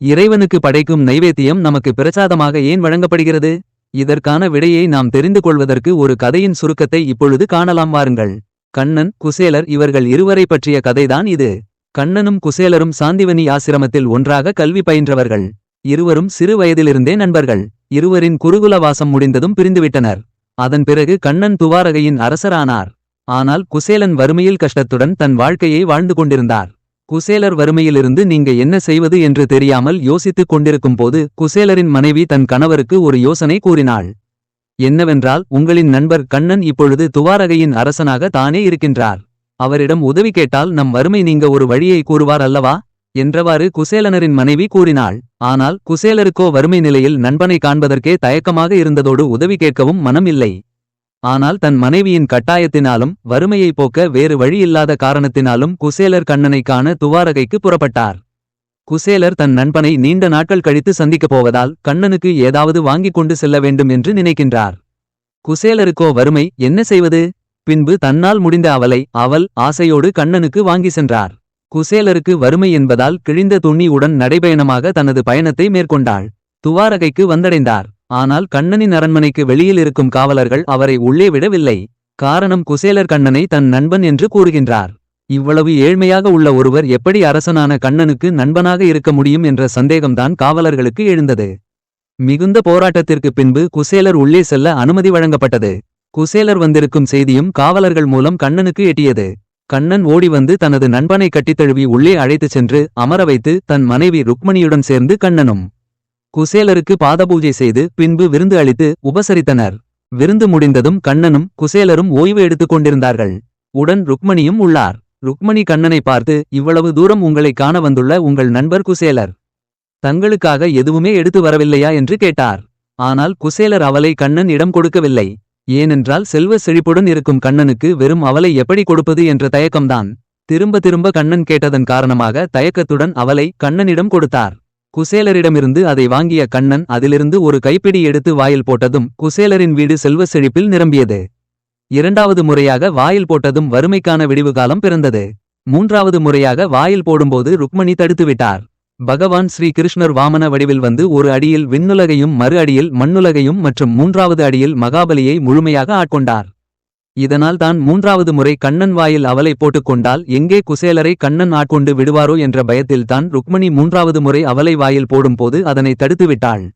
இறைவனுக்கு படைக்கும் நைவேத்தியம் நமக்கு பிரசாதமாக ஏன் வழங்கப்படுகிறது? இதற்கான விடையை நாம் தெரிந்து கொள்வதற்கு ஒரு கதையின் சுருக்கத்தை இப்பொழுது காணலாம் வாருங்கள். கண்ணன் குசேலர் இவர்கள் இருவரை பற்றிய கதைதான் இது. கண்ணனும் குசேலரும் சாந்திவனி ஆசிரமத்தில் ஒன்றாக கல்வி பயின்றவர்கள். இருவரும் சிறு வயதிலிருந்தே நண்பர்கள். இருவரின் குருகுல வாசம் முடிந்ததும் பிரிந்துவிட்டனர். அதன் பிறகு கண்ணன் துவாரகையின் அரசரானார். ஆனால் குசேலன் வறுமையில் கஷ்டத்துடன் தன் வாழ்க்கையை வாழ்ந்து கொண்டிருந்தார். குசேலர் வறுமையிலிருந்து நீங்க என்ன செய்வது என்று தெரியாமல் யோசித்துக் கொண்டிருக்கும் போது குசேலரின் மனைவி தன் கணவருக்கு ஒரு யோசனை கூறினாள். என்னவென்றால் உங்களின் நண்பர் கண்ணன் இப்பொழுது துவாரகையின் அரசனாக தானே இருக்கின்றார். அவரிடம் உதவி கேட்டால் நம் வறுமை நீங்க ஒரு வழியை கூறுவார் அல்லவா? என்றவாறு குசேலனரின் மனைவி கூறினாள். ஆனால் குசேலருக்கோ வறுமை நிலையில் நண்பனை காண்பதற்கே தயக்கமாக இருந்ததோடு உதவி கேட்கவும் மனம் இல்லை ஆனால் தன் மனைவியின் கட்டாயத்தினாலும் வறுமையை போக்க வேறு வழியில்லாத காரணத்தினாலும் குசேலர் கண்ணனை காண துவாரகைக்கு புறப்பட்டார். குசேலர் தன் நண்பனை நீண்ட நாட்கள் கழித்து சந்திக்கப் போவதால் கண்ணனுக்கு ஏதாவது வாங்கிக் கொண்டு செல்ல வேண்டும் என்று நினைக்கின்றார். குசேலருக்கோ வறுமை என்ன செய்வது? பின்பு தன்னால் முடிந்த அவலை அவள் ஆசையோடு கண்ணனுக்கு வாங்கி சென்றார். குசேலருக்கு வறுமை என்பதால் கிழிந்த துணி உடன் நடைபயணமாக தனது பயணத்தை மேற்கொண்டாள். துவாரகைக்கு வந்தடைந்தார். ஆனால் கண்ணனின் அரண்மனைக்கு வெளியில் இருக்கும் காவலர்கள் அவரை உள்ளே விடவில்லை. காரணம் குசேலர் கண்ணனை தன் நண்பன் என்று கூறுகின்றார். இவ்வளவு ஏழ்மையாக உள்ள ஒருவர் எப்படி அரசனான கண்ணனுக்கு நண்பனாக இருக்க முடியும் என்ற சந்தேகம்தான் காவலர்களுக்கு எழுந்தது. மிகுந்த போராட்டத்திற்கு பின்பு குசேலர் உள்ளே செல்ல அனுமதி வழங்கப்பட்டது. குசேலர் வந்திருக்கும் செய்தியும் காவலர்கள் மூலம் கண்ணனுக்கு எட்டியது. கண்ணன் ஓடி வந்து தனது நண்பனை கட்டித் தழுவி உள்ளே அழைத்துச் சென்று அமர வைத்து தன் மனைவி ருக்மணியுடன் சேர்ந்து கண்ணனும் குசேலருக்கு பாதபூஜை செய்து பின்பு விருந்து அளித்து உபசரித்தனர். விருந்து முடிந்ததும் கண்ணனும் குசேலரும் ஓய்வு எடுத்துக் கொண்டிருந்தார்கள். உடன் ருக்மணியும் உள்ளார். ருக்மணி கண்ணனை பார்த்து இவ்வளவு தூரம் உங்களை காண வந்துள்ள உங்கள் நண்பர் குசேலர். தங்களுக்காக எதுவுமே எடுத்து வரவில்லையா? என்று கேட்டார். ஆனால் குசேலர் அவளை கண்ணன் இடம் கொடுக்கவில்லை. ஏனென்றால் செல்வ செழிப்புடன் இருக்கும் கண்ணனுக்கு வெறும் அவளை எப்படி கொடுப்பது என்ற தயக்கம்தான். திரும்ப திரும்ப கண்ணன் கேட்டதன் காரணமாக தயக்கத்துடன் அவளை கண்ணனிடம் கொடுத்தார். குசேலரிடமிருந்து அதை வாங்கிய கண்ணன் அதிலிருந்து ஒரு கைப்பிடி எடுத்து வாயில் போட்டதும் குசேலரின் வீடு செல்வ செழிப்பில் நிரம்பியது. இரண்டாவது முறையாக வாயில் போட்டதும் வறுமைக்கான விடிவு காலம் பிறந்தது. மூன்றாவது முறையாக வாயில் போடும்போது ருக்மணி தடுத்துவிட்டார் பகவான் ஸ்ரீ கிருஷ்ணர் வாமன வடிவில் வந்து ஒரு அடியில் விண்ணுலகையும் மறு அடியில் மண்ணுலகையும் மற்றும் மூன்றாவது அடியில் மகாபலியை முழுமையாக ஆட்கொண்டார். இதனால் தான் மூன்றாவது முறை கண்ணன் வாயில் அவளை போட்டுக்கொண்டால் எங்கே குசேலரை கண்ணன் ஆட்கொண்டு விடுவாரோ என்ற பயத்தில்தான் ருக்மணி மூன்றாவது முறை அவளை வாயில் போடும்போது அதனை தடுத்துவிட்டாள்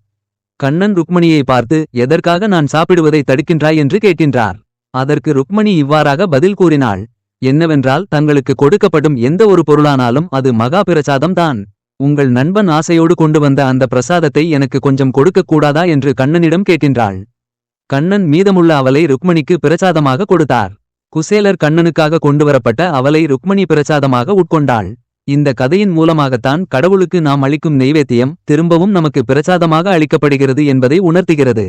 கண்ணன் ருக்மணியை பார்த்து எதற்காக நான் சாப்பிடுவதை தடுக்கின்றாய் என்று கேட்கின்றார். அதற்கு ருக்மணி இவ்வாறாக பதில் கூறினாள். என்னவென்றால் தங்களுக்கு கொடுக்கப்படும் எந்த ஒரு பொருளானாலும் அது மகா பிரசாதம் தான். உங்கள் நண்பன் ஆசையோடு கொண்டு வந்த அந்த பிரசாதத்தை எனக்கு கொஞ்சம் கொடுக்கக் கூடாதா என்று கண்ணனிடம் கேட்கின்றாள். கண்ணன் மீதமுள்ள அவலை ருக்மணிக்கு பிரசாதமாக கொடுத்தார். குசேலர் கண்ணனுக்காக கொண்டுவரப்பட்ட அவலை ருக்மணி பிரசாதமாக உட்கொண்டாள். இந்த கதையின் மூலமாகத்தான் கடவுளுக்கு நாம் அளிக்கும் நெய்வேத்தியம் திரும்பவும் நமக்கு பிரசாதமாக அளிக்கப்படுகிறது என்பதை உணர்த்துகிறது.